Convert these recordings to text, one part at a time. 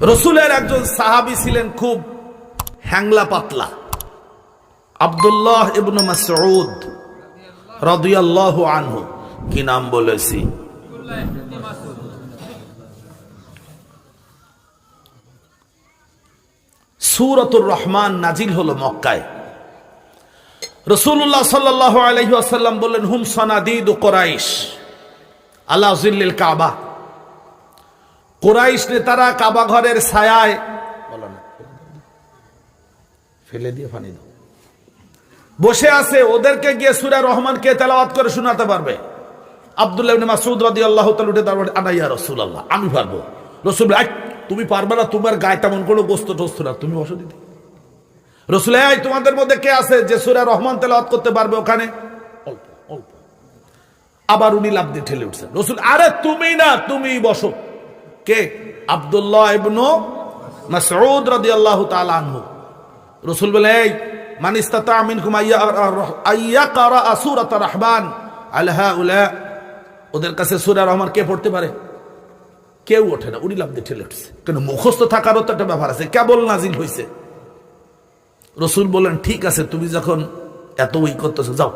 রসুলের একজন সাহাবি ছিলেন খুব হ্যাংলা পাতলা। আবদুল্লাহ ইবনু মাসউদ রাদিয়াল্লাহু আনহু। কি নাম বলেছি? সুরতুর রহমান নাজিল হলো মক্কায়। রসুল্লাহ সাল্লাহ আলহি আসাল্লাম বললেন, হুম সনাদিদ ও কোরাইশ আল্লাহ কাবা। কোরাইশ নেতারা কাবা ঘরের ছায়ায় বলো না। ফেলে দিয়ে পানি দাও। বসে আছে ওদেরকে গিয়ে সুরা রহমানকে তেলাওয়াত করে শোনাতে পারবে। আব্দুল্লাহ রাদিয়াল্লাহু তাআলা উঠে তারপরে আনা ইয়া রাসূলুল্লাহ আমি পারব। রাসূল তুমি পারবে না তোমার গায়ে তেমন কোনো গোস্ত টোস্ত না তুমি বসো দিদি রসুল তোমাদের মধ্যে কে আছে যে সুরা রহমান তেলাওয়াত করতে পারবে ওখানে? অল্প অল্প। আবার উনি লাভ দিয়ে ঠেলে উঠছেন। রসুল আরে তুমি না তুমি বসো। কে? আব্দুল্লাহ ইবনু মাসউদ রাদিয়াল্লাহু তাআলা আনহু। রসুল বলে, এই, মান ইস্তাতা মিনকুম আইয়া কারা সূরাত রহমান আলহা উলা ওদের কাছে সূরা রহমান কে পড়তে পারে? কেউ ওঠে না উনি লাভ দিয়ে ঠেলে উঠছে। কেন, মুখস্থ থাকারও তো একটা ব্যাপার আছে, কেবল নাজিল হয়েছে রসুল বলেন ঠিক আছে, তুমি যখন এত ওই করতেছো, যাও।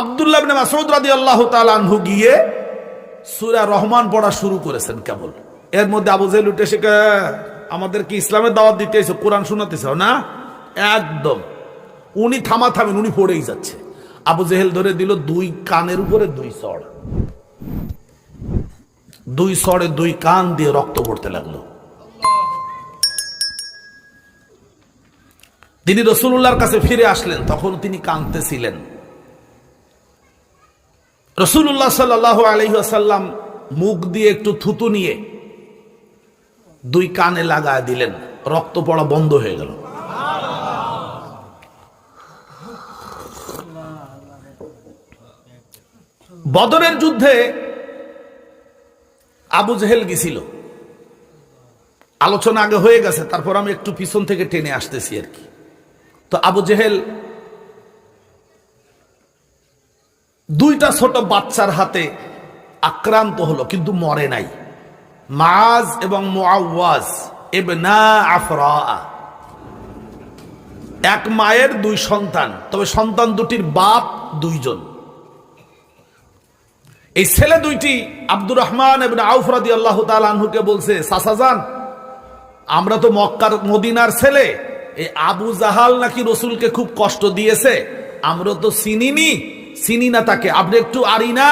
আবদুল্লাহ ইবনে মাসউদ রাদিয়াল্লাহু তাআলা আনহু গিয়ে সূরা রহমান পড়া শুরু করেছেন কেবল। এর মধ্যে আবু জেহেল উঠে এসে কয়, আমাদের কি ইসলামের দাওয়াত দিতে এসে? কোরআন শোনাতেছে না একদম। উনি থামা থামেন উনি পড়েই যাচ্ছে। আবু জেহেল ধরে দিল দুই কানের উপরে দুই সড় দুই সড়ে দুই কান দিয়ে রক্ত পড়তে লাগল। তিনি রসুল্লাহর কাছে ফিরে আসলেন তখন তিনি কাঁদতেছিলেন। রসুল্লাহ সাল্লাহ আলহিহাসাল্লাম মুখ দিয়ে একটু থুতু নিয়ে দুই কানে লাগায় দিলেন। রক্ত পড়া বন্ধ হয়ে গেল। বদরের যুদ্ধে আবু জেহেল গেছিল। আলোচনা আগে হয়ে গেছে, তারপর আমি একটু পিছন থেকে টেনে আসতেছি আর কি। তো আবু জেহেল দুইটা ছোট বাচ্চার হাতে আক্রান্ত হলো, কিন্তু মরে নাই। মাজ এবং আফরা এক মায়ের দুই সন্তান, তবে সন্তান দুটির বাপ দুইজন। এই ছেলে দুইটি আব্দুর রহমান এবং আউফরাদি আল্লাহ আনহুকে বলছে সাসাজান আমরা তো মক্কার মদিনার ছেলে। এই আবু জাহাল নাকি রসুলকে খুব কষ্ট দিয়েছে আমরা তো চিনিনি। চিনি না তাকে। আপনি একটু আরি না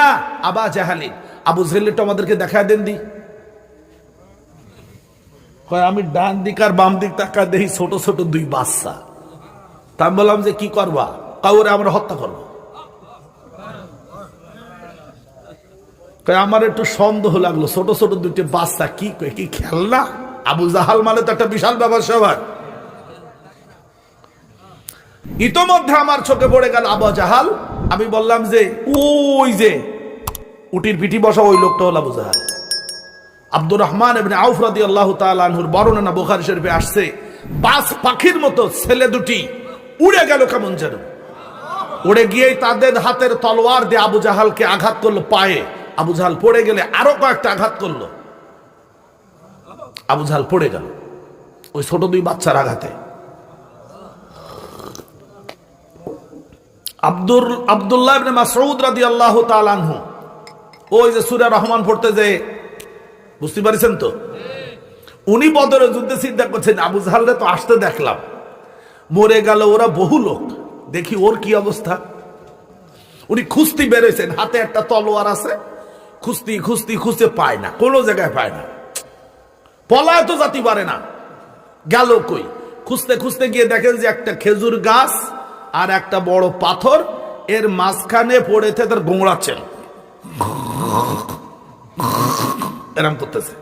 আবা জাহালি। আবু জাহেলটা আমাদেরকে দেখা দেন দি। কয়, আমি ডান দিক আর বাম দিক তাকা দেখি ছোট ছোট দুই বাচ্চা। তা আমি বললাম যে, কি করবা? কাউরে আমরা হত্যা করব। আমার একটু সন্দেহ লাগল, ছোট ছোট দুইটি বাচ্চা কি কি খেলনা? আবু জাহাল মানে তো একটা বিশাল ব্যাপার সবার। ইতোমধ্যে আমার চোখে পড়ে গেল আবু জাহাল। আমি বললাম যে, ওই যে, উটির পিঠি বসা ওই লোকটা হল আবু জাহাল। আব্দুর রহমান এবং আউফরাদি আল্লাহ তালহুর বর্ণনা বোখারি শরীফে আসছে, বাস পাখির মতো ছেলে দুটি উড়ে গেল কেমন যেন। উড়ে গিয়েই তাদের হাতের তলোয়ার দিয়ে আবু জাহালকে আঘাত করল পায়ে। আবু জাহাল পড়ে গেলে আরও কয়েকটা আঘাত করল। আবু জাহাল পড়ে গেল। ওই ছোট দুই বাচ্চার আঘাতে। আব্দুর, আব্দুল্লাহ ইবনে মাসউদ রাদিয়াল্লাহু তাআলা আনহু। ওই যে সূরা রহমান পড়তে যে, বুঝতে পারছেন তো? উনি বদরের যুদ্ধে চিন্তা করছেন, আবু জাহালরে তো আসতে দেখলাম। মরে গেল ওরা বহু লোক। দেখি ওর কি অবস্থা। উনি খুস্তি বেরোয়েছেন হাতে একটা তলোয়ার আছে, খুস্তি খুস্তি খুঁজতে পায় না, কোনো জায়গায় পায় না। পলায় তো জাতি পারে না। গেল কই? খুঁজতে খুঁজতে গিয়ে দেখেন যে একটা খেজুর গাছ আর একটা বড় পাথর, এর মাঝখানে পড়েছে তার গোংড়াচ্ছেন এরম করতেছে।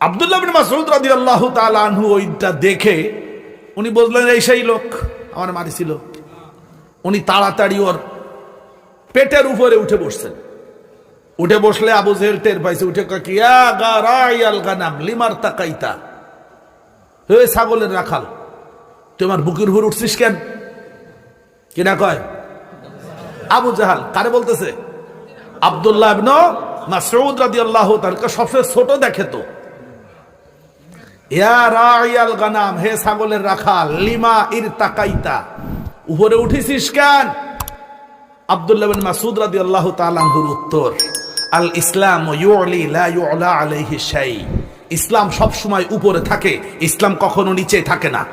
আবদুল্লাহ বিন মাসউদ রাদিয়াল্লাহু তাআলা আনহু ওইটা দেখে উনি বললেন, এই সেই লোক, আমার মারিছিল উনি তাড়াতাড়ি ওর পেটের উপরে উঠে বসছেন। উঠে বসলে আবু জেহেল টের পাইছে, উঠে কয়, কি ইয়া গারাইয়াল গানাম লিমার তাকাইতা? হে ছাগলের রাখাল, তোমার বুকের উপর উঠছিস কেন? কিনা কয়? আবু জাহাল কারে বলতেছে? আব্দুল্লাহ ইবনে মাসউদ রাদিয়াল্লাহু তাআলা সবচেয়ে ছোট দেখে তো। গানাম, হে ছাগলের রাখাল, লিমা উপরে উত্তর আল ইসলাম লা আলাইহি ইসলাম সব সময় উপরে থাকে। ইসলাম কখনো নিচে থাকে না।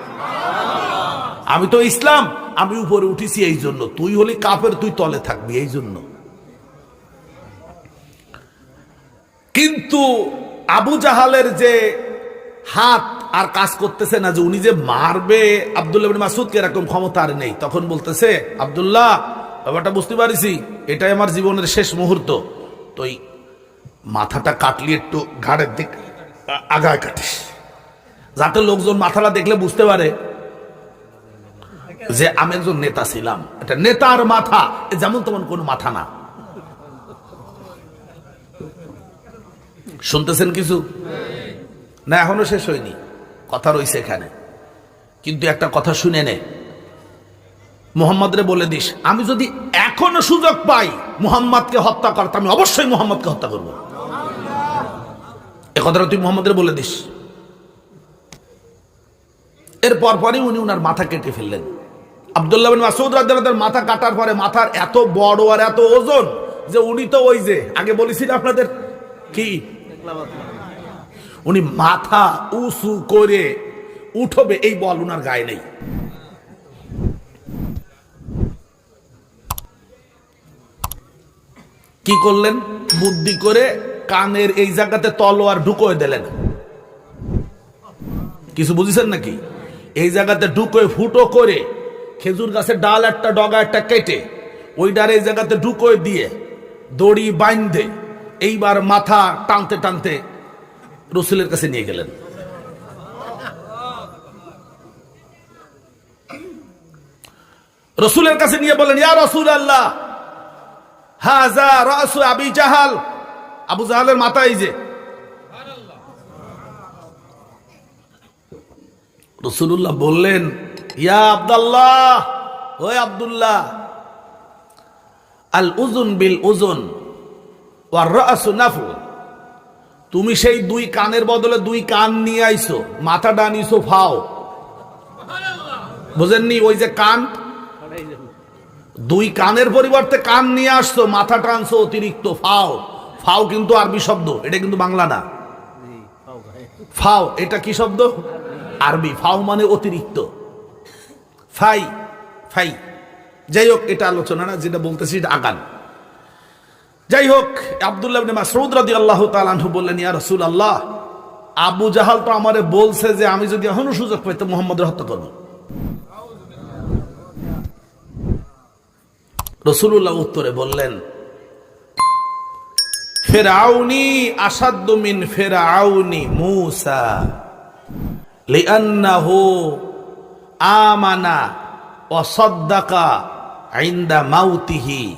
আমি তো ইসলাম, আমি উপরে উঠেছি এই জন্য। তুই হলি কাপের তুই তলে থাকবি এই জন্য। কিন্তু আবু জাহালের যে হাত আর কাজ করতেছে না, যে উনি যে মারবে, আবদুল্লাহ বিন মাসুদকে এরকম ক্ষমতা আর নেই। তখন বলতেছে, আবদুল্লাহ, ব্যাপারটা বুঝতে পারিছি এটাই আমার জীবনের শেষ মুহূর্ত। তো মাথাটা কাটলি একটু ঘাড়ের দিক। আগায় কাটিস যাতে লোকজন মাথাটা দেখলে বুঝতে পারে যে আমি একজন নেতা ছিলাম। এটা নেতার মাথা যেমন তেমন কোনো মাথা না। শুনতেছেন কিছু? না, এখনও শেষ হয়নি। কথা রয়েছে এখানে। কিন্তু একটা কথা শুনে নে। মোহাম্মদরে বলে দিস, আমি যদি এখনও সুযোগ পাই মুহাম্মদকে হত্যা করতে আমি অবশ্যই মুহাম্মদকে হত্যা করব। এ তুই মোহাম্মদের বলে দিস। এরপর পরে উনি উনার মাথা কেটে ফেললেন। আবদুল্লাহ বিন মাসুদ রাদিয়াল্লাহু মাথা কাটার পরে মাথার এত বড় আর এত ওজন যে উনি তো ওই যে, আগে বলেছিল আপনাদের কি? উনি মাথা উঁচু করে উঠবে, এই বল উনার গায়ে নেই। কি করলেন? বুদ্ধি করে কানের এই জায়গাতে তলোয়ার ঢুকোয় দিলেন। কিছু বুঝেছেন নাকি? এই জায়গাতে ঢুকোয় ফুটো করে খেজুর গাছের ডাল একটা, ডগা একটা কেটে ওই ডার এই জায়গাতে ঢুকোয় দিয়ে দড়ি বাইন্ধে এইবার মাথা টানতে টানতে রসুলের কাছে নিয়ে গেলেন। রসুলের কাছে নিয়ে বলেন ইয়া রসুল আল্লাহ হাজা রাসু আবি জাহাল। আবু জাহালের মাথা এই যে। রসুল্লাহ বললেন ইয়া আব্দাল্লাহ ওই আব্দুল্লাহ আল উজুন বিল উজুন নাফু তুমি সেই দুই কানের বদলে দুই কান নিয়ে আইছো মাথা ডানিছো ফাও। বুঝেননি ওই যে কান? দুই কানের পরিবর্তে কান নিয়ে আসছো মাথা টানছো অতিরিক্ত ফাও। ফাও কিন্তু আরবি শব্দ, এটা কিন্তু বাংলা না। ফাও, এটা কি শব্দ? আরবি, ফাও মানে অতিরিক্ত। ফাই ফাই। যাই হোক, এটা আলোচনা না, যেটা বলতেছি আগান। যাই হোক, আবদুল্লাহ রাদিয়াল্লাহু তাআলা আনহু বললেন, ইয়া রাসূলুল্লাহ, আবু জাহাল তো আমারে বলছে যে আমি যদি এখনও সুযোগ পাই, তো মুহাম্মদের হত্যা করব। রসুল্লাহ উত্তরে বললেন ফেরাউনি আসাদ্দু মিন ফেরাউনি মূসা। লিআন্নাহু আমানা ওয়া সাদ্দাকা ইনদা মাউতিহি।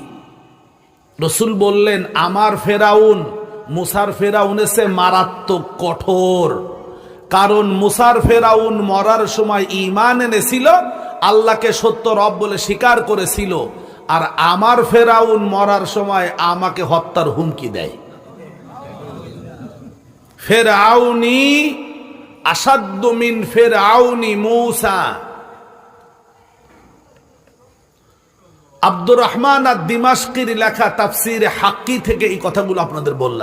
রসুল বললেন, আমার ফেরাউন, মুসার ফেরাউন এসে মারাত্মক কঠোর। কারণ মুসার ফেরাউন মরার সময় ইমান এনেছিল, আল্লাহকে সত্য রব বলে স্বীকার করেছিল। আর আমার ফেরাউন মরার সময় আমাকে হত্যার হুমকি দেয়। ফেরাউনি ফের আউনি মৌসা। আব্দুর রহমান আর দিমাস্কির লেখা তাফসির হাক্কি থেকে এই কথাগুলো আপনাদের বললাম।